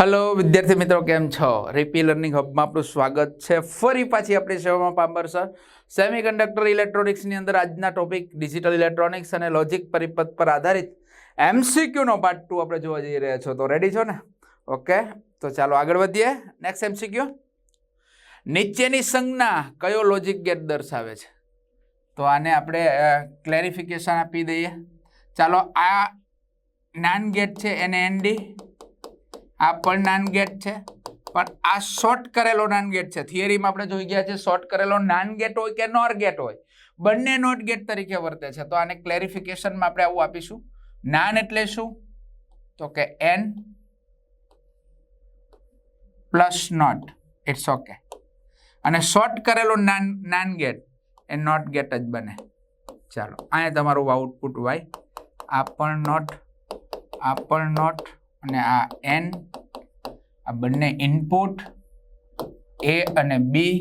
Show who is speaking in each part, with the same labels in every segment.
Speaker 1: Hello વિદ્યાર્થી મિત્રો, કેમ છો? રીપી લર્નિંગ હબમાં આપણું સ્વાગત છે. ફરી પાછી આપણી સેવામાં પાંબર સર. સેમી કન્ડક્ટર ઇલેક્ટ્રોનિક્સની અંદર આજના ટોપિક ડિજિટલ ઇલેક્ટ્રોનિક્સ અને લોજિક પરિપથ પર આધારિત એમસીક્યુનો પાર્ટ ટુ આપણે જોવા જઈ રહ્યા છો. તો રેડી છો ને? ઓકે તો ચાલો આગળ વધીએ. નેક્સ્ટ એમસીક્યુ નીચેની સંજ્ઞા કયો લોજિક ગેટ દર્શાવે છે? તો આને આપણે ક્લેરિફિકેશન આપી દઈએ. ચાલો આ નાન ગેટ છે, એને એનડી આ પણ નાન ગેટ છે. પણ આ શોર્ટ કરેલો નાન ગેટ છે. થિયરીમાં આપણે જોઈ ગયા છે શોર્ટ કરેલો નાન ગેટ હોય કે નોર ગેટ હોય. બંને નોટ ગેટ તરીકે વર્તે છે. તો આને ક્લેરિફિકેશનમાં આપણે આવું આપીશું. નાન એટલે શું? તો કે and plus not it's okay અને શોર્ટ કરેલો નાન નાન ગેટ, એ નોટ ગેટ જ બને. ચાલો, અહીંયા તમારું આઉટપુટ વાય આ પણ નોટ આ પણ નોટ અને આ એન આ બંને ઇનપુટ એ અને બી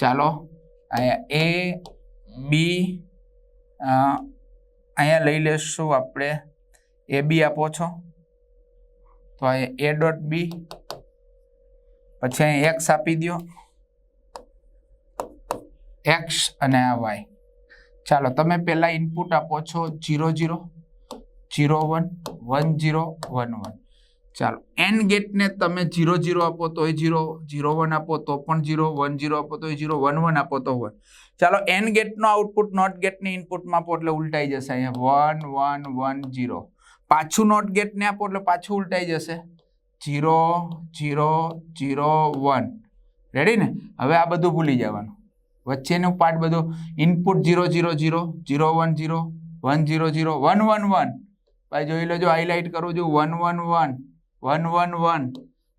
Speaker 1: ચાલો, અહીંયા એ બી અહીંયા લઈ લેશું આપણે. એ બી આપો છો. તો અહીંયા એ ડોટ બી પછી અહીં એક્સ આપી દો એક્સ અને આ વાય ચાલો, તમે પહેલાં ઇનપુટ આપો છો zero zero zero one one zero one one. ચાલો એન ગેટને તમે જીરો જીરો આપો તો એ જીરો જીરો વન આપો તો પણ જીરો, વન જીરો આપો તો એ જીરો, વન વન આપો તો વન. ચાલો એન ગેટનો આઉટપુટ નોટ ગેટની ઇનપુટમાં આપો એટલે ઉલટાઈ જશે અહીંયા. One one one zero. પાછું નોટ ગેટને આપો એટલે પાછું ઉલટાઈ જશે. Zero zero zero, one. Ready ને? હવે આ બધું ભૂલી જવાનું. વચ્ચેનું પાર્ટ બધું input zero zero zero zero, one zero one, zero zero, one one one. ભાઈ, જોઈ લેજો હાઇલાઇટ કરું છું. One one one one one one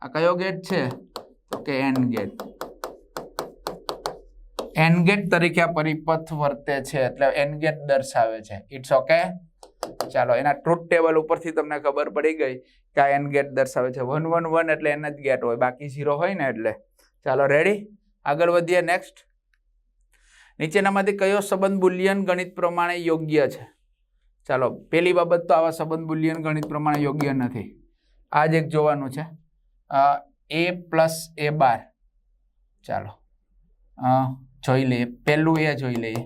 Speaker 1: આ કયો ગેટ છે? કે એન ગેટ એન ગેટ તરીકે આ પરિપથ વર્તે છે, એટલે એન ગેટ દર્શાવે છે. ઇટ્સ ઓકે ચાલો, એના ટ્રુથ ટેબલ ઉપરથી તમને ખબર પડી ગઈ કે આ એન ગેટ દર્શાવે છે. વન વન વન એટલે એન જ ગેટ હોય. બાકી ઝીરો હોય ને એટલે. ચાલો રેડી આગળ વધીએ નેક્સ્ટ નીચેનામાંથી કયો સંબંધ બુલિયન ગણિત પ્રમાણે યોગ્ય છે? ચાલો પહેલી બાબત તો આવા સંબંધ બુલિયન ગણિત પ્રમાણે યોગ્ય નથી. આ જ એક જોવાનું છે. A plus A bar. ચાલો. જોઈ લઈએ. પહેલું એ જોઈ લઈએ.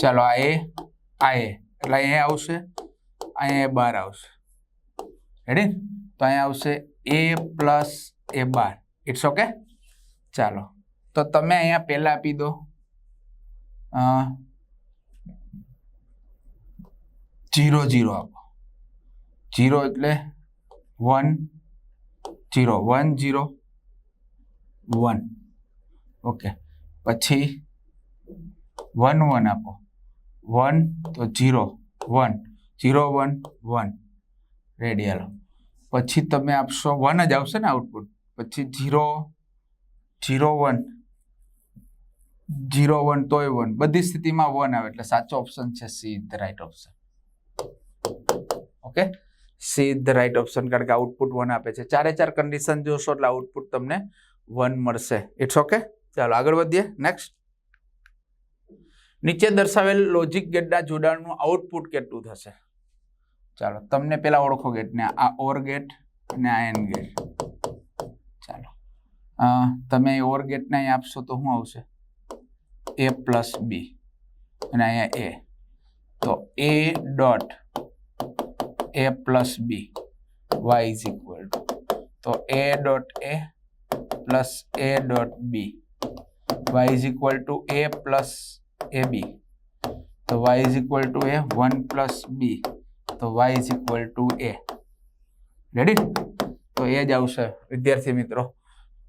Speaker 1: ચાલો, આ એ આ એ એટલે અહીંયા આવશે, અહીંયા બાર આવશે. રેડી તો અહીંયા આવશે A plus A bar it's okay ચાલો. તો તમે અહીંયા પહેલાં આપી દો. જીરો જીરો આપો. જીરો એટલે one zero one zero one okay પછી વન વન આપો. વન તો zero one zero one one ready હાલો. પછી તમે આપશો વન જ આવશે ને આઉટપુટ પછી zero zero one zero one તોય વન બધી સ્થિતિમાં વન આવે એટલે સાચો ઓપ્શન છે C the right option. Okay? C the right option કારણ કે આઉટપુટ વન આપે છે. ચારે ચાર કન્ડિશન જોશો એટલે આઉટપુટ તમને વન મળશે. ઇટ્સ ઓકે ચાલો, આગળ વધીએ. નેક્સ્ટ નીચે દર્શાવેલ લોજિક ગેટના જોડાણનું આઉટપુટ કેટલું થશે? ચાલો, તમને પેલા ઓળખો ગેટને આ ઓર ગેટ અને આ એન ગેટ ચાલો. તમે ઓર ગેટને અહીં આપશો તો શું આવશે? એ પ્લસ બી અને અહીંયા એ તો A dot A plus B Y is equal to તો A dot A plus A dot B Y is equal to A plus A B તો Y is equal to A one plus B તો Y is equal to A ready તો એ જ આવશે, વિદ્યાર્થી મિત્રો.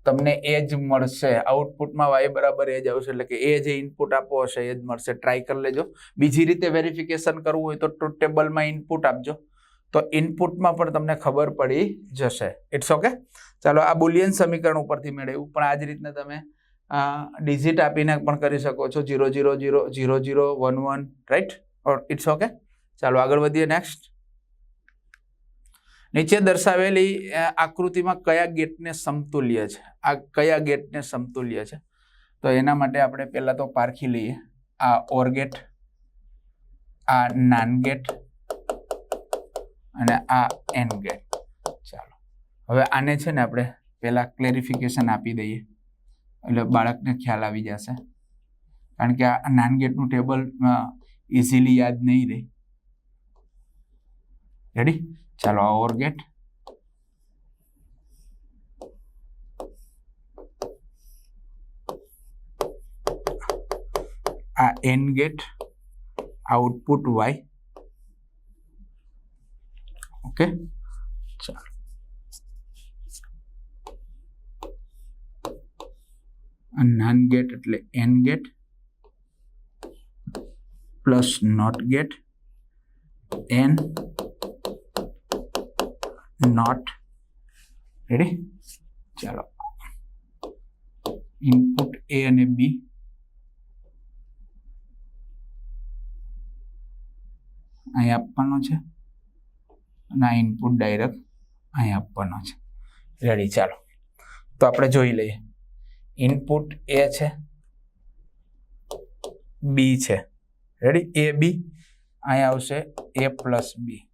Speaker 1: તમને એ જ મળશે. આઉટપુટમાં વાય બરાબર એ જ આવશે, એટલે કે એ જે ઇનપુટ આપવો હશે, એ જ મળશે. ટ્રાય કરી લેજો. બીજી રીતે વેરિફિકેશન કરવું હોય તો ટ્રુથ ટેબલમાં ઇનપુટ આપજો. તો ઇનપુટમાં પણ તમને ખબર પડી જશે. ઇટ્સ ઓકે ચાલો, આ બુલિયન સમીકરણ ઉપરથી મેળવ્યું. પણ આ જ રીતના તમે ડિજિટ આપીને પણ કરી શકો છો. Zero zero zero zero zero one one right it's okay ચાલો આગળ વધીએ નેક્સ્ટ નીચે દર્શાવેલી આકૃતિમાં કયા ગેટને સમતુલ્ય છે? આ કયા ગેટને સમતુલ્ય છે? તો એના માટે આપણે પહેલાં તો પારખી લઈએ. આ ઓર ગેટ, આ નાન ગેટ, અને આ એન ગેટ. ચાલો. હવે આને છે ને આપણે પહેલાં ક્લેરિફિકેશન આપી દઈએ. એટલે બાળકને ખ્યાલ આવી જશે. કારણ કે આ નાન ગેટનું ટેબલ ઇઝીલી યાદ નહીં રહે. રેડી ચાલો આ ઓર ગેટ આ and gate output Y okay ચાલો નાન ગેટ એટલે and gate plus not gate and not ready ચાલો. ઇનપુટ એ અને બી અહીં આપવાનો છે. અને આ ઇનપુટ ડાયરેક્ટ અહીં આપવાનો છે. રેડી ચાલો. તો આપણે જોઈ લઈએ. ઇનપુટ એ છે. બી છે. રેડી એ બી અહીં આવશે એ પ્લસ બી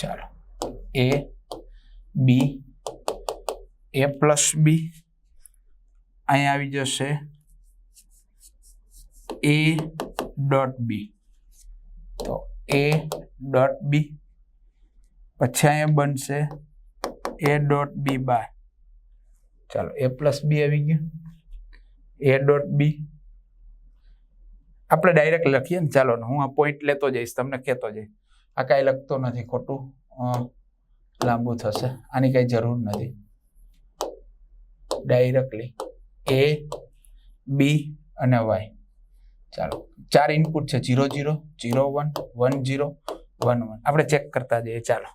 Speaker 1: ચાલો. એ બી એ પ્લસ બી અહીં આવી જશે. એ ડોટ બી તો એ ડોટ બી પછી અહીંયા બનશે એ ડોટ બી બાય. ચાલો એ પ્લસ બી આવી ગયું. એ ડોટ બી આપણે ડાયરેક્ટ લખીએ ને, ચાલો ને હું આ પોઈન્ટ લેતો જઈશ, તમને કહેતો જઈશ. આ કાંઈ લખતો નથી ખોટું. લાંબુ થશે. આની કાંઈ જરૂર નથી. ડાયરેક્ટલી એ બી અને વાય ચાલો, ચાર ઇનપુટ છે. Zero zero zero one one zero one one આપણે ચેક કરતા જઈએ. ચાલો.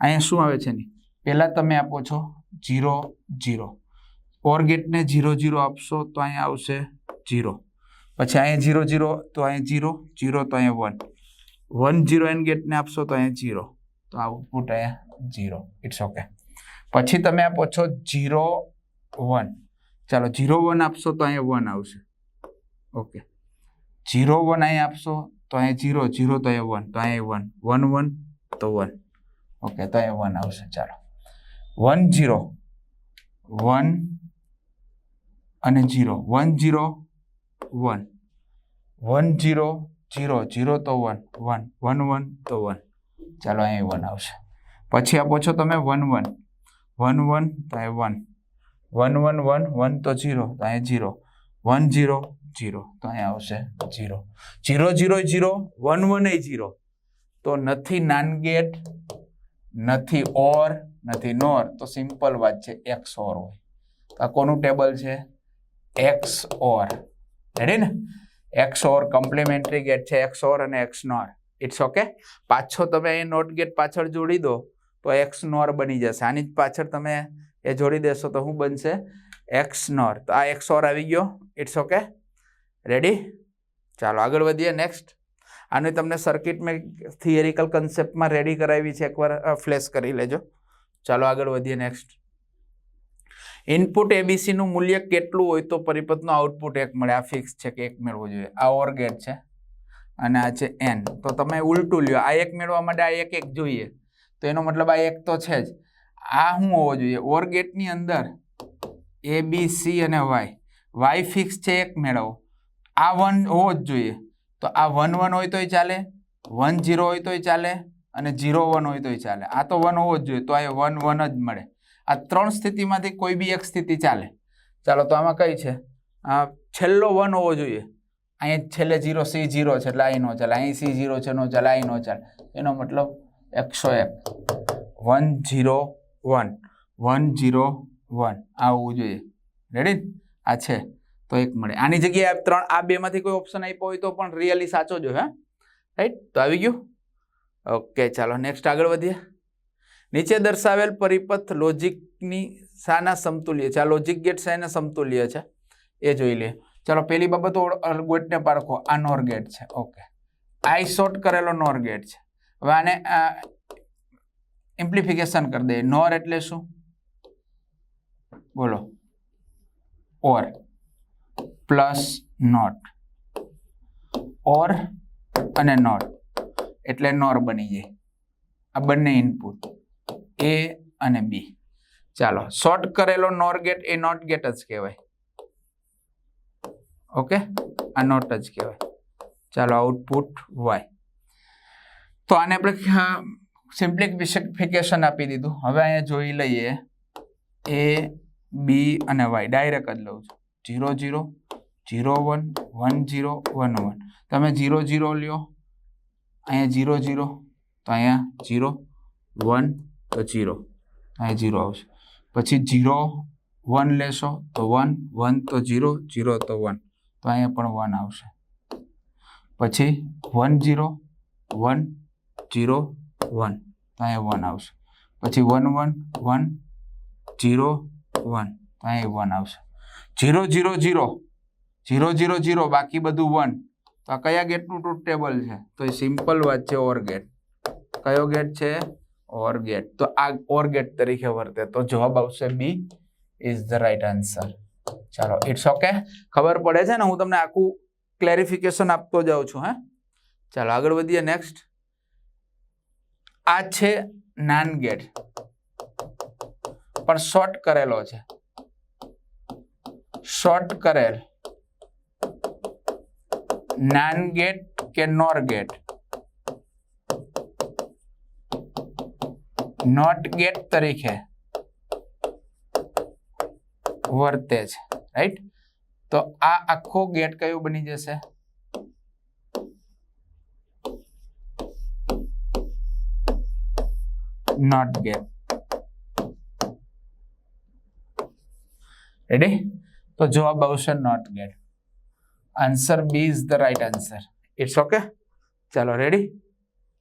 Speaker 1: અહીંયા શું આવે છે નહીં પહેલાં તમે આપો છો જીરો જીરો ઓર ગેટને જીરો જીરો આપશો તો અહીંયા આવશે જીરો પછી અહીંયા જીરો જીરો તો અહીંયા જીરો જીરો તો અહીંયા વન વન જીરો એન ગેટને આપશો તો અહીંયા જીરો તો આઉટપુટ અહીંયા જીરો ઇટ્સ ઓકે પછી તમે આપો છો જીરો વન ચાલો જીરો વન આપશો તો અહીંયા વન આવશે. ઓકે જીરો વન અહીંયા આપશો તો અહીંયા જીરો જીરો તો અહીંયા વન તો અહીંયા વન વન વન તો વન ઓકે તો અહીંયા વન આવશે. ચાલો. વન જીરો વન અને zero one zero one one zero zero zero તો વન વન વન વન તો વન ચાલો અહીં વન આવશે. પછી આપો છો તમે વન વન. વન વન તો one. One one one one તો જીરો તો અહીં જીરો વન જીરો જીરો તો અહીં આવશે zero zero zero zero one one એ જીરો તો નથી નાન ગેટ, નથી ઓર, નથી નોર. તો સિમ્પલ વાત છે, એક્સ ઓર હોય. આ કોનું ટેબલ છે? X or. રેડી ને? એક્સ ઓર કમ્પ્લિમેન્ટરી ગેટ છે, એક્સ ઓર અને એક્સ નોર. ઇટ્સ ઓકે પાછો તમે અહીં નોટ ગેટ પાછળ જોડી દો. તો એક્સ નોર બની જશે. આની જ પાછળ તમે એ જોડી દેશો તો શું બનશે એક્સ નોર. તો આ એક્સ ઓર આવી ગયો. ઇટ્સ ઓકે રેડી ચાલો, આગળ વધીએ. નેક્સ્ટ આને તમને સર્કિટ મેં થિયરિકલ કન્સેપ્ટમાં રેડી કરાવી છે. એકવાર ફ્લેશ કરી લેજો. ચાલો, આગળ વધીએ. નેક્સ્ટ ઇનપુટ એબીસીનું મૂલ્ય કેટલું હોય તો પરિપથનું આઉટપુટ એક મળે. આ ફિક્સ છે કે એક મેળવું જોઈએ. આ ઓર ગેટ છે. અને આ છે એન તો તમે ઉલટું લ્યો. આ એક મેળવવા માટે આ એક એક જોઈએ. તો એનો મતલબ આ એક તો છે જ. આ શું હોવો જોઈએ? ઓર ગેટની અંદર એ બી સી અને વાય વાય ફિક્સ છે એક મેળવો. આ વન હોવો જ જોઈએ. તો આ વન વન હોય તોય ચાલે વન જીરો હોય તોય ચાલે અને જીરો વન હોય તોય ચાલે. આ તો વન હોવો જ જોઈએ. તો આ વન વન જ મળે. આ ત્રણ સ્થિતિમાંથી કોઈ બી એક સ્થિતિ ચાલે. ચાલો, તો આમાં કઈ છે? છેલ્લો વન હોવો જોઈએ. અહીંયા છેલ્લે જીરો સી ઝીરો છે એટલે અહીં નો ચાલે. અહીં સી ઝીરો છે, નો ચાલે અહીં નો ચાલે. એનો મતલબ એકસો એક. One zero one. One zero one. આવવું જોઈએ. રેડી આ છે. તો એક મળે. આની જગ્યાએ ત્રણ, આ બેમાંથી કોઈ ઓપ્શન આપ્યો હોય તો પણ રિયલી સાચો જો હા? રાઈટ તો આવી ગયું? ઓકે ચાલો નેક્સ્ટ આગળ વધીએ. નીચે દર્શાવેલ પરિપથ લોજિકની શાના સમતુલ્ય છે. આ લોજિક ગેટ શાના સમતુલ્ય છે. એ જોઈ લઈએ. ચાલો પહેલી બાબત ગેટને પારખો આ નોર ગેટ છે. ઓકે આઈ શોર્ટ કરેલો નોર ગેટ છે. હવે આને ઇમ્પ્લિફિકેશન કરી દઈએ. નોર એટલે શું? બોલો. ઓર. Plus not. ઓર અને નોટ. એટલે નોર બની જાય. આ બંને ઇનપુટ એ અને બી ચાલો શોર્ટ કરેલો નોર ગેટ એ નોટ ગેટ જ કહેવાય. ઓકે આ નોટ જ કહેવાય. ચાલો આઉટપુટ વાય તો આને આપણે સિમ્પ્લિફિકેશન આપી દીધું. હવે અહીંયા જોઈ લઈએ. એ બી અને વાય ડાયરેક્ટ જ લઉં છું. Zero zero zero one one zero one one તમે જીરો જીરો લ્યો. અહીંયા જીરો જીરો તો અહીંયા જીરો વન તો જીરો અહીંયા જીરો આવશે. પછી જીરો વન લેશો, તો વન વન તો જીરો જીરો તો વન તો અહીંયા પણ વન આવશે. પછી one zero one zero one. તો અહીંયા વન આવશે. પછી one one one zero one. તો અહીંયા વન આવશે. Zero zero zero. Zero zero zero. બાકી બધું વન. તો આ કયા ગેટનું ટ્રુથ ટેબલ છે? તો એ સિમ્પલ વાત છે ઓર ગેટ કયો ગેટ છે? ઓર ગેટ તો આ ઓર ગેટ તરીકે વર્તે. તો જવાબ આવશે B is the right answer ચાલો ઇટ્સ ઓકે ખબર પડે છે ને? હું તમને આખું ક્લેરિફિકેશન આપતો જાઉં છું, હે? ચાલો, આગળ વધીએ. નેક્સ્ટ આ છે નાન ગેટ પણ શોર્ટ કરેલો છે. શોર્ટ કરેલ. નાન ગેટ કે નોર ગેટ નોટ ગેટ તરીકે વર્તે છે. રાઈટ તો આ આખો ગેટ કયું બની જશે? નોટ ગેટ રેડી તો જવાબ આવશે not gate answer B is the right answer it's okay ચાલો રેડી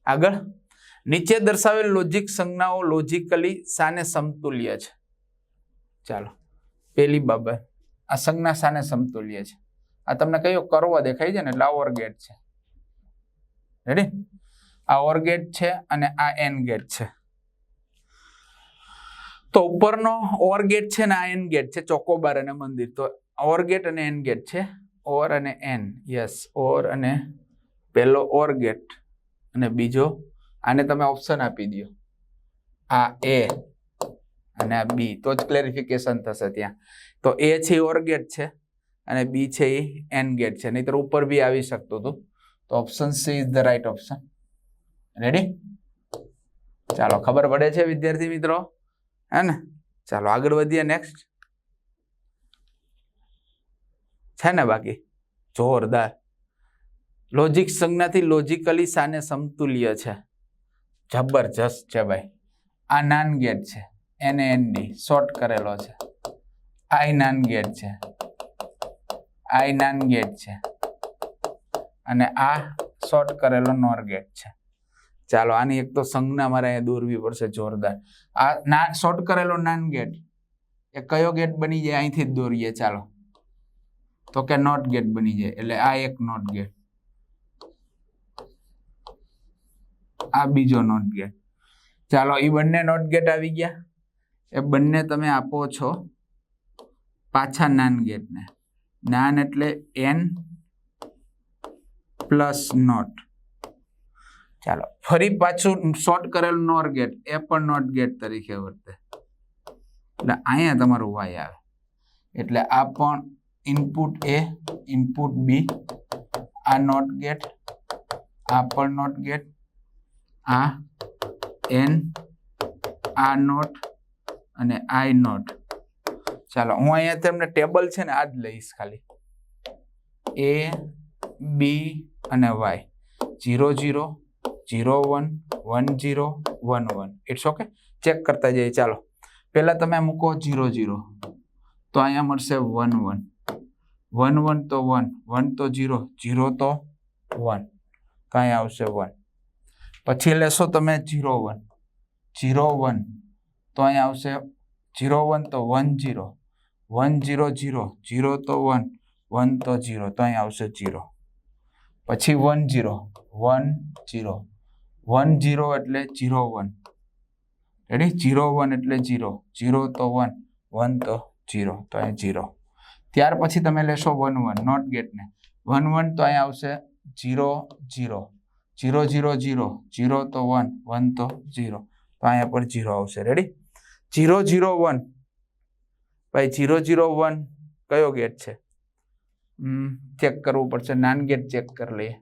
Speaker 1: આગળ. નીચે દર્શાવેલ લોજિક સંજ્ઞાઓ લોજિકલી સાને સમતુલ્ય છે. ચાલો, પેલી બાબત. આ સંજ્ઞા સાને સમતુલ્ય છે. આ તમને કયો કરવો દેખાય છે ને? ઓર ગેટ છે. રેડી આ ઓર ગેટ છે અને આ એન ગેટ છે. તો ઉપરનો ઓર ગેટ છે ને આ એન ગેટ છે, ચોકોબાર અને મંદિર. તો ઓર ગેટ અને એન ગેટ છે. ઓર અને એન યસ ઓર અને પહેલો ઓર ગેટ અને બીજો, આને તમે ઓપ્શન આપી દો આ એ અને આ બી તો જ ક્લેરિફિકેશન થશે ત્યાં. તો એ છે ઓર ગેટ છે અને બી છે એ એન ગેટ છે. નહીતર ઉપર બી આવી શકતું હતું. તો option C is the right option ready ચાલો, ખબર પડે છે વિદ્યાર્થી મિત્રો? હે ને ચાલો આગળ વધીએ નેક્સ્ટ છે ને બાકી? જોરદાર. લોજિક સંજ્ઞાથી લોજિકલી સાને સમતુલ્ય છે. જબરજસ્ત છે ભાઈ. આ નાન ગેટ છે. એને એનડી શોર્ટ કરેલો છે. આઈ નાન ગેટ છે. આઈ નાન ગેટ છે. અને આ શોર્ટ કરેલો નોર ગેટ છે. ચાલો, આની એક તો સંજ્ઞા મારે અહીંયા દોરવી પડશે જોરદાર. આ ના શોર્ટ કરેલો નાન ગેટ એ કયો ગેટ બની જાય? અહીંથી જ દોરીએ, ચાલો. તો કે નોટ ગેટ બની જાય, એટલે આ એક નોટ ગેટ આ બીજો નોટ ગેટ ચાલો એ બંને નોટ ગેટ આવી ગયા. એ બંને તમે આપો છો પાછા નાન ગેટને નાન એટલે એન પ્લસ નોટ ચાલો, ફરી પાછું શોર્ટ કરેલું નોર ગેટ એ પણ નોટ ગેટ તરીકે વર્તે. એટલે અહીંયા તમારું વાય આવે. એટલે આ પણ ઇનપુટ એ ઇનપુટ બી આ નોટ ગેટ આ પણ નોટ ગેટ આ એન આ નોટ અને આઈ નોટ ચાલો, હું અહીંયા તમને ટેબલ છે ને આ જ લઈશ ખાલી. એ બી અને Y zero zero zero one one zero one one it's okay check કરતા જઈએ. ચાલો. પહેલા તમે મૂકો જીરો જીરો તો અહીંયા મળશે વન વન વન વન તો વન વન તો જીરો જીરો તો વન કાંઈ આવશે વન પછી લેશો તમે જીરો વન જીરો વન તો અહીંયા આવશે જીરો વન તો one zero one zero zero zero તો વન વન તો જીરો તો અહીંયા આવશે જીરો પછી one zero one zero one zero એટલે zero one. Ready zero one એટલે જીરો જીરો તો વન વન તો જીરો તો અહીંયા જીરો ત્યાર પછી તમે લેશો વન વન નોટ ગેટને વન વન તો અહીંયા આવશે zero zero zero zero zero zero તો વન વન તો જીરો તો અહીંયા પર જીરો આવશે. Ready zero zero one. ભાઈ જીરો જીરો વન કયો ગેટ છે? ચેક કરવું પડશે. નાન ગેટ ચેક કરી લઈએ.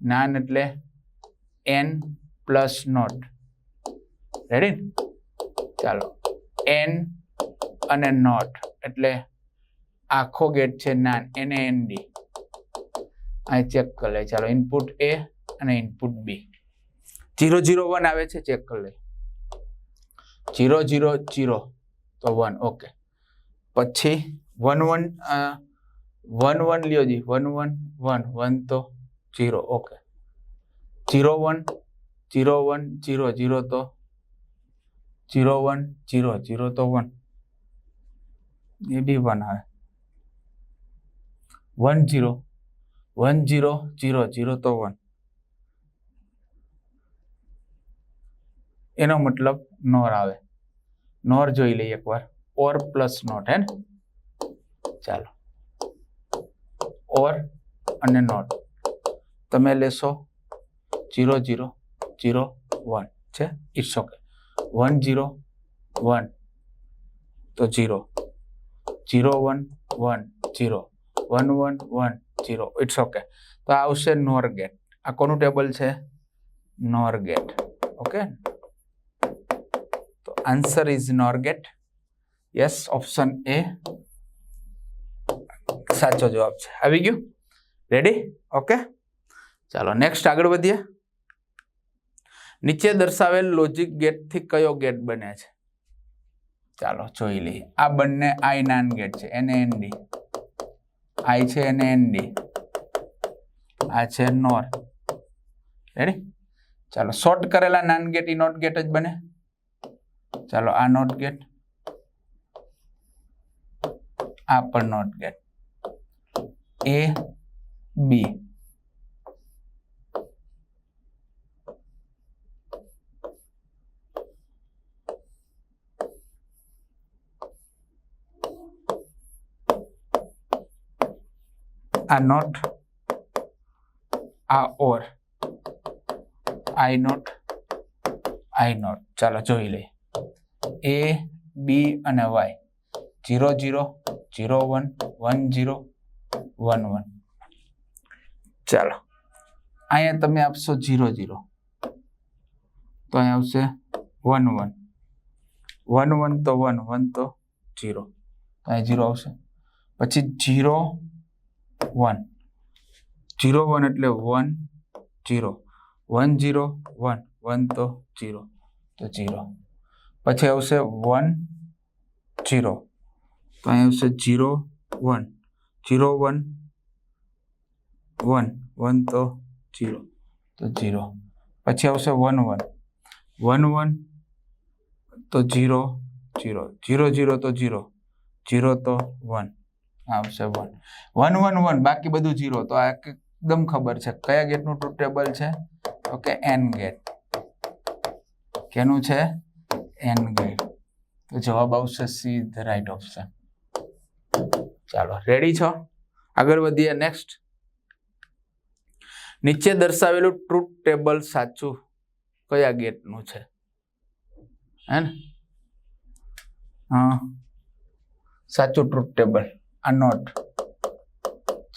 Speaker 1: નાન એટલે એન પ્લસ નોટ રેડી ચાલો. એન અને નોટ એટલે આખો ગેટ છે નાન. એને એન ડી અહીં ચેક કરી લે. ચાલો ઇનપુટ એ અને input B zero zero one આવે છે ચેક કરી લે. જીરો જીરો જીરો તો વન ઓકે પછી વન વન વન વન લ્યો જી. વન વન વન વન તો zero okay zero one zero one zero zero તો જીરો વન જીરો જીરો તો વન એ બી વન આવે one zero one zero zero zero તો one એનો મતલબ નોર આવે નોર જોઈ લઈએ એકવાર ઓર પ્લસ નોટ હે ને ચાલો ઓર અને નોટ તમે લેશો જીરો જીરો જીરો વન છે it's okay one zero one તો zero zero one one zero one one one zero it's okay તો આ આવશે નોર ગેટ આ કોનું ટેબલ છે નોર ગેટ ઓકે તો answer is nor gate yes option A સાચો જવાબ છે આવી ગયું રેડી ઓકે ચાલો નેક્સ્ટ આગળ વધીએ નીચે દર્શાવેલ લોજિક ગેટથી કયો ગેટ બને છે? ચાલો જોઈ લઈએ. આ બંને આઈ નાન ગેટ છે. એને એન ડી આઈ છે એને એન ડી આ છે નોર રેડી ચાલો શોર્ટ કરેલા નાન ગેટ ઈ નોટ ગેટ જ બને. ચાલો, આ નોટ ગેટ આ પણ નોટ ગેટ એ બી આ નોટ આ ઓર આઈ નોટ આઈ નોટ ચાલો જોઈ લઈએ. એ બી અને Y zero zero zero one one zero one one ચાલો. અહીંયા તમે આપશો જીરો જીરો તો અહીંયા આવશે વન વન વન વન તો વન વન તો જીરો તો અહીંયા જીરો આવશે. પછી જીરો વન જીરો વન એટલે one zero one zero one one તો જીરો તો જીરો પછી આવશે વન જીરો તો અહીં આવશે zero one zero one one one તો જીરો તો જીરો પછી આવશે વન વન વન વન તો જીરો જીરો જીરો જીરો તો જીરો જીરો તો વન આવશે વન વન વન વન બાકી બધું જીરો તો આ એકદમ ખબર છે. કયા ગેટનું ટ્રુથ ટેબલ છે? ઓકે એન ગેટ કેનું છે? એન ગેટ તો જવાબ આવશે સી ધ રાઈટ ઓપ્શન ચાલો રેડી છો? આગળ વધીએ. નેક્સ્ટ નીચે દર્શાવેલું ટ્રુથ ટેબલ સાચું કયા ગેટનું છે? હે ને? હા. સાચું ટ્રુથ ટેબલ આ નોટ.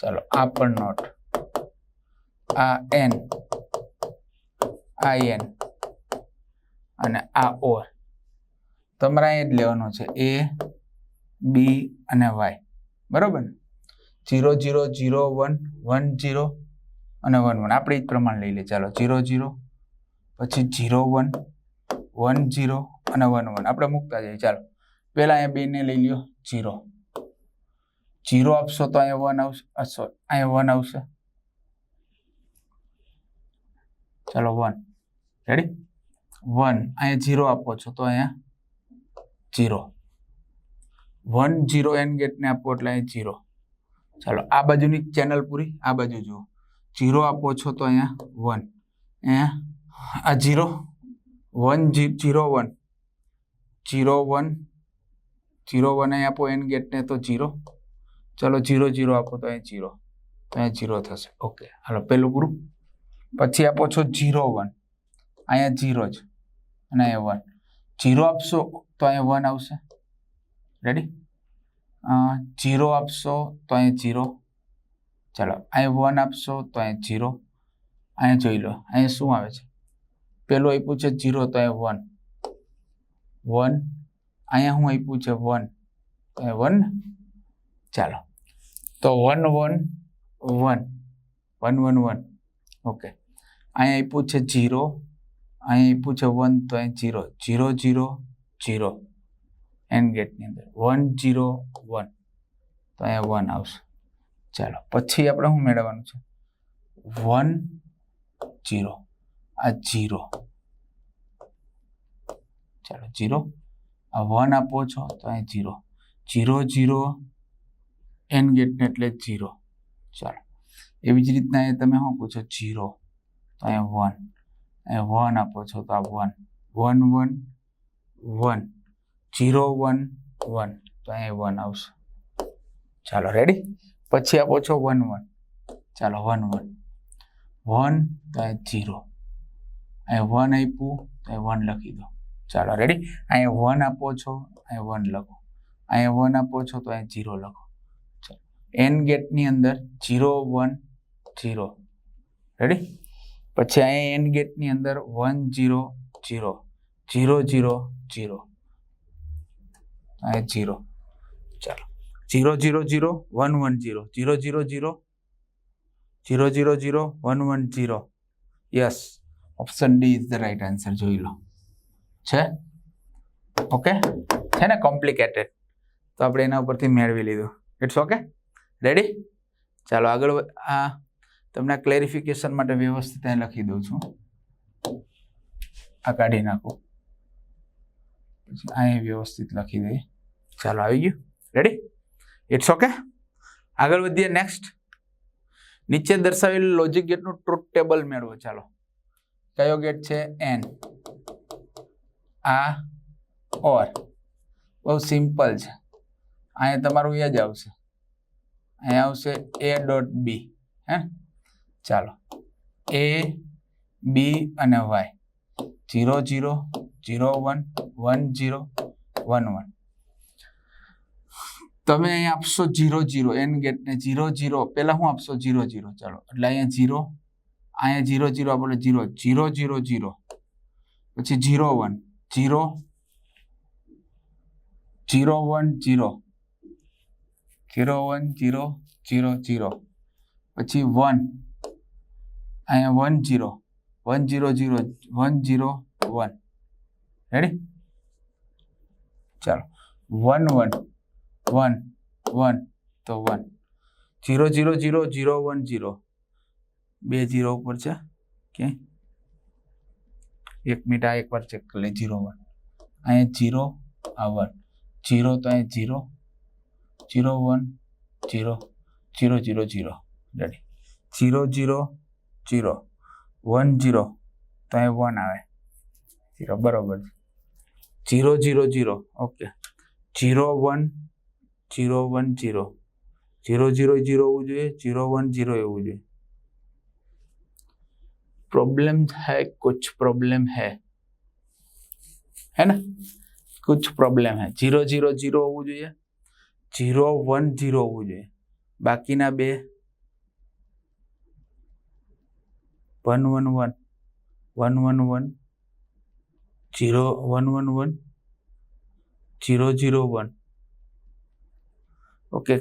Speaker 1: ચાલો, આ પણ નોટ. આ એન. આ એન. અને આ ઓર. તમારે એ જ લેવાનો છે. એ, બી અને વાય. બરાબર ને? Zero zero zero, one one, zero અને વન વન. આપણે જ પ્રમાણ લઈ લઈએ. ચાલો, જીરો જીરો, પછી જીરો, વન વન, જીરો અને વન વન. આપણે મૂકતા જઈએ. ચાલો, પહેલાં અહીંયા બેને લઈ લ્યો. જીરો. જીરો આપશો તો અહીંયા વન આવશે. સોરી અહીંયા વન આવશે. ચાલો વન રેડી વન અહીંયા જીરો આપો છો તો અહીંયા જીરો. વન જીરો એન ગેટને આપો એટલે અહીંયા જીરો. ચાલો, આ બાજુની ચેનલ પૂરી, આ બાજુ જુઓ. જીરો આપો છો તો અહીંયા વન અહીંયા, આ zero. One zero one zero one zero one અહીં આપો એન ગેટને તો જીરો. ચલો જીરો જીરો આપો તો અહીં જીરો. તો અહીંયા જીરો થશે. ઓકે, હાલો, પેલું ગ્રુપ પછી આપો છો જીરો વન અહીંયા જીરો જ. અને અહીંયા વન જીરો આપશો તો અહીંયા વન આવશે. રેડી જીરો આપશો તો અહીંયા જીરો. ચાલો, અહીંયા વન આપશો તો અહીંયા જીરો. અહીંયા જોઈ લો, અહીંયા શું આવે છે? પેલું આપ્યું છે જીરો તો અહીંયા વન વન અહીંયા હું આપ્યું છે? વન તો અહીંયા વન ચાલો. તો one one one. One one one. Okay અહીંયા આપ્યું છે જીરો અહીંયા આપ્યું છે વન તો અહીં zero zero zero zero and ગેટની અંદર. વન જીરો વન તો અહીંયા વન આવશે. ચાલો, પછી આપણે શું મેળવવાનું છે? વન જીરો આ જીરો ચાલો જીરો આ વન આપો છો, તો અહીં જીરો જીરો જીરો એન ગેટને એટલે જીરો ચાલો. એવી જ રીતના એ તમે શું પૂછો જીરો તો અહીંયા વન અહીંયા વન આપો છો તો આ one one one one zero one one તો અહીંયા વન આવશે. ચાલો રેડી પછી આપો છો વન વન ચાલો વન વન વન તો અહીંયા જીરો અહીંયા વન આપ્યું, તો અહીંયા વન લખી દો. ચાલો રેડી અહીંયા વન આપો છો, અહીંયા વન લખો. અહીંયા વન આપો છો તો અહીંયા જીરો લખો. એન ગેટની અંદર જીરો વન જીરો રેડી પછી અહીંયા એન ગેટની અંદર one zero zero zero zero zero અહીંયા જીરો ચાલો. Zero zero zero one one zero zero zero zero zero zero zero one one zero yes option D is the right answer જોઈ લો. છે? Okay છે ને? Complicated તો આપણે એના ઉપરથી મેળવી લીધું. ઇટ્સ ઓકે રેડી ચાલો આગળ આ તમને ક્લેરિફિકેશન માટે વ્યવસ્થિત અહીં લખી દઉં છું. આ કાઢી નાખું. પછી અહીં વ્યવસ્થિત લખી દઈએ ચાલો આવી ગયું. રેડી ઇટ્સ ઓકે આગળ વધીએ નેક્સ્ટ નીચે દર્શાવેલ લોજિક ગેટનું ટ્રુથ ટેબલ મેળવો. ચાલો. કયો ગેટ છે? એન આ ઓર બહુ સિમ્પલ છે. અહીંયા તમારું એ જ આવશે. અહીંયા આવશે એ ડોટ બી હે ચાલો એ બી અને Y zero zero zero one one zero one one તમે અહીંયા આપશો જીરો જીરો એન ગેટને જીરો જીરો પહેલા હું આપશો જીરો જીરો ચાલો એટલે અહીંયા જીરો અહીંયા જીરો જીરો આપણે જીરો જીરો જીરો જીરો પછી zero one zero zero one zero zero one zero zero zero પછી વન અહીંયા one zero one zero zero one zero one ready ચાલો. વન વન વન વન તો one zero zero zero zero one zero બે zero ઉપર છે. કે એક minute આ એકવાર ચેક કરી લઈએ જીરો વન અહીંયા જીરો આ વન જીરો તો અહીંયા zero zero one zero zero zero zero ready zero zero zero one zero તો અહીંયા વન આવે જીરો બરોબર છે zero zero zero okay zero one zero one zero zero zero zero હોવું જોઈએ જીરો વન જીરો એવું જોઈએ प्रॉब्लम है कुछ प्रॉब्लम है है ना कुछ प्रॉब्लम है जीरो जीरो जीरो હોવું જોઈએ જીરો વન જીરો હોવું જોઈએ. બાકીના બે one one one. One one one. Zero one one one. Zero zero one. Okay,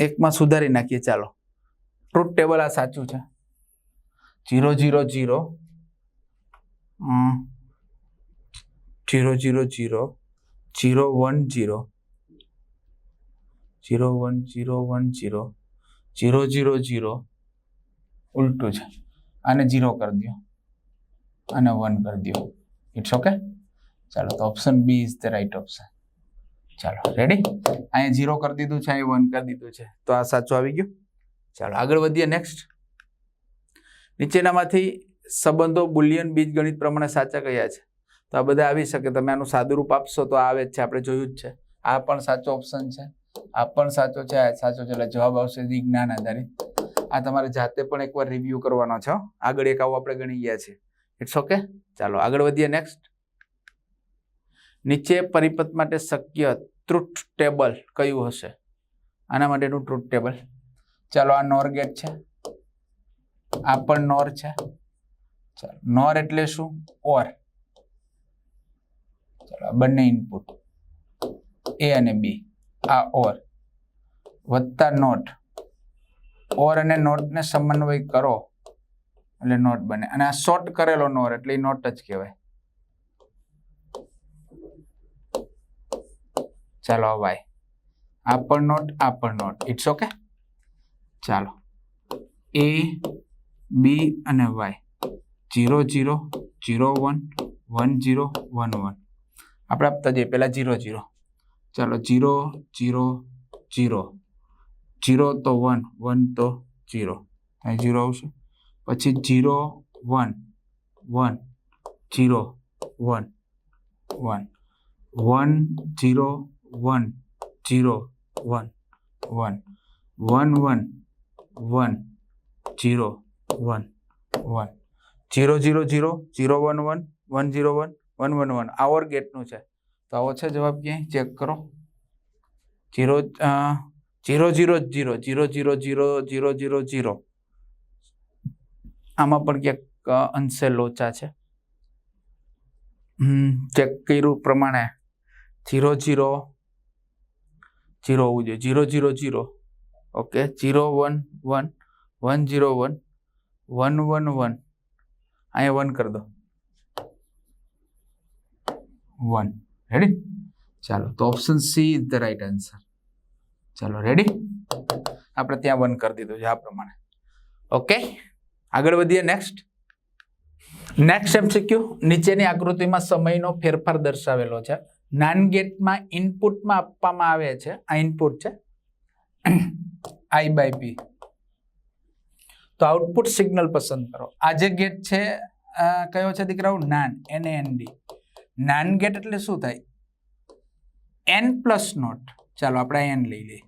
Speaker 1: એકમાં સુધારી નાખીએ, ચાલો. ટ્રુથ ટેબલ આ સાચું છે. Zero zero zero. Zero zero zero. Zero one zero. Zero one zero one zero zero zero zero ઉલટું છે. આને જીરો કરી દો અને વન કરી દો ઇટ્સ ઓકે ચાલો, તો option B is the right option ચાલો રેડી અહીંયા જીરો કરી દીધું છે, અહીંયા વન કરી દીધું છે. તો આ સાચું આવી ગયું? ચાલો, આગળ વધીએ નેક્સ્ટ નીચેનામાંથી સંબંધો બુલિયન બીજ ગણિત પ્રમાણે સાચા કયા છે? તો આ બધા આવી શકે. તમે આનું સાદુરૂપ આપશો તો આવે જ છે. આપણે જોયું જ છે. આ પણ સાચો ઓપ્શન છે. આ પણ સાચો છે, આ સાચો છે, એટલે જવાબ આવશે જ્ઞાન આધારિત આ તમારે જાતે પણ એકવાર રિવ્યૂ કરવાનો છે આગળ એક આવું આપણે ગણી ગયા છે. ઇટ્સ ઓકે ચાલો, આગળ વધીએ નેક્સ્ટ નીચે પરિપથ માટે શક્ય ટ્રુથ ટેબલ કયું હશે? આના માટેનું ટ્રુથ ટેબલ ચાલો, આ નોર ગેટ છે. આ પણ નોર છે. ચાલો, નોર એટલે શું? ઓર. ચાલો બંને ઇનપુટ એ અને બી આ ઓર. વત્તા નોટ. ઓર અને નોટને સમન્વય કરો. એટલે નોટ બને. અને આ શોર્ટ કરેલો નોર એટલે નોટ જ કહેવાય. ચાલો વાય. આ પણ નોટ, આ પણ નોટ. ઇટ્સ ઓકે ચાલો. એ બી અને Y zero zero zero one one zero one one આપણે આપતા જઈએ. પહેલા જીરો જીરો ચાલો જીરો જીરો જીરો જીરો તો વન વન તો જીરો અહીં જીરો આવશે. પછી zero one one zero one one one zero one zero one one one one one zero one one zero zero zero zero one one one zero one one one one આવર ગેટનું છે. તો આવો છે જવાબ ક્યાંય? Check કરો. Zero zero zero zero zero zero zero zero zero zero. આમાં પણ ક્યાંક અંશે લોચા છે. ચેક કર્યું પ્રમાણે. Zero zero. જીરો હોવું જોઈએ. Zero zero zero. Okay, zero, one one. One, zero, one. One one one. અહીંયા વન કરી દો. વન. રેડી ચાલો, તો option C is the right answer ચાલો રેડી આપણે ત્યાં બંધ કરી દીધું છે, આ પ્રમાણે. ઓકે આગળ વધીએ નેક્સ્ટ નેક્સ્ટ એમસીક્યુ નીચેની આકૃતિમાં સમયનો ફેરફાર દર્શાવેલો છે. નાન ગેટમાં ઇનપુટમાં આપવામાં આવે છે. આ ઇનપુટ છે. આઈ બાય પી તો આઉટપુટ સિગ્નલ પસંદ કરો. આ જે ગેટ છે કયો છે દીકરાઓ? NAND N AND NAND gate એટલે શું થાય? AND plus NOT. ચાલો આપણે એન લઈ લઈએ.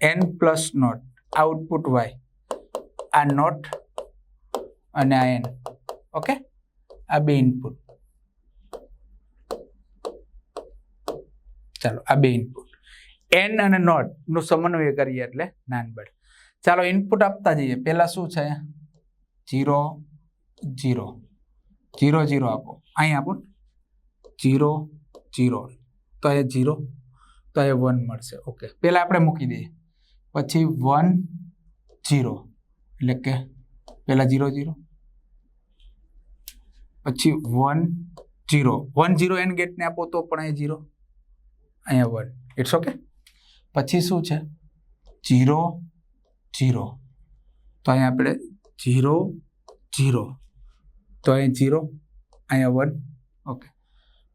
Speaker 1: AND plus NOT. Output Y. આ નોટ અને આ એન. ઓકે? આ બે ઇનપુટ. ચાલો, આ બે ઇનપુટ. એન અને નોટનું સમન્વય કરીએ એટલે નાનબળ. ચાલો ઇનપુટ આપતા જઈએ. પહેલાં શું છે? જીરો જીરો જીરો જીરો આપો. અહીં આપો. જીરો જીરો તો એ જીરો તો એ વન મળશે. ઓકે પહેલાં આપણે મૂકી દઈએ. પછી વન જીરો એટલે કે પહેલાં જીરો જીરો પછી one zero one zero AND ગેટને આપો તો પણ અહીં જીરો અહીંયા વન ઇટ્સ ઓકે પછી શું છે? Zero zero. તો અહીંયા આપણે જીરો જીરો. તો અહીં જીરો, અહીંયા વન. ઓકે.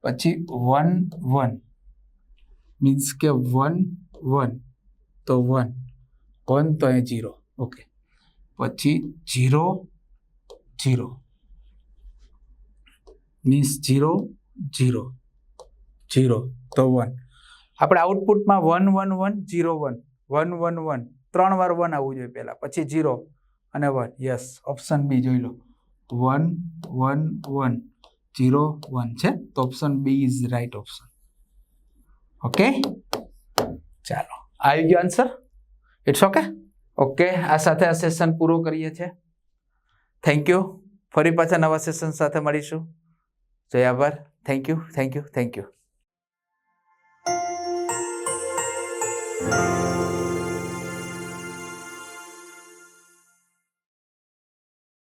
Speaker 1: પછી વન વન. મીન્સ કે વન વન. તો વન. વન તો અહીં જીરો. ઓકે. પછી zero zero. Means zero zero. Zero. તો વન. આપણે આઉટપુટમાં one one one, zero, one. One one one. ત્રણ વાર વન આવવું જોઈએ પહેલાં, પછી જીરો અને વન યસ ઓપ્શન બી જોઈ લો. One one one zero one છે. તો option B is right option okay ચાલો, આવી ગયો આન્સર ઇટ્સ ઓકે ઓકે આ સાથે આ સેશન પૂરો કરીએ છીએ. થેન્ક યુ ફરી પાછા નવા સેશન સાથે મળીશું. જય આભાર. Thank you thank you thank you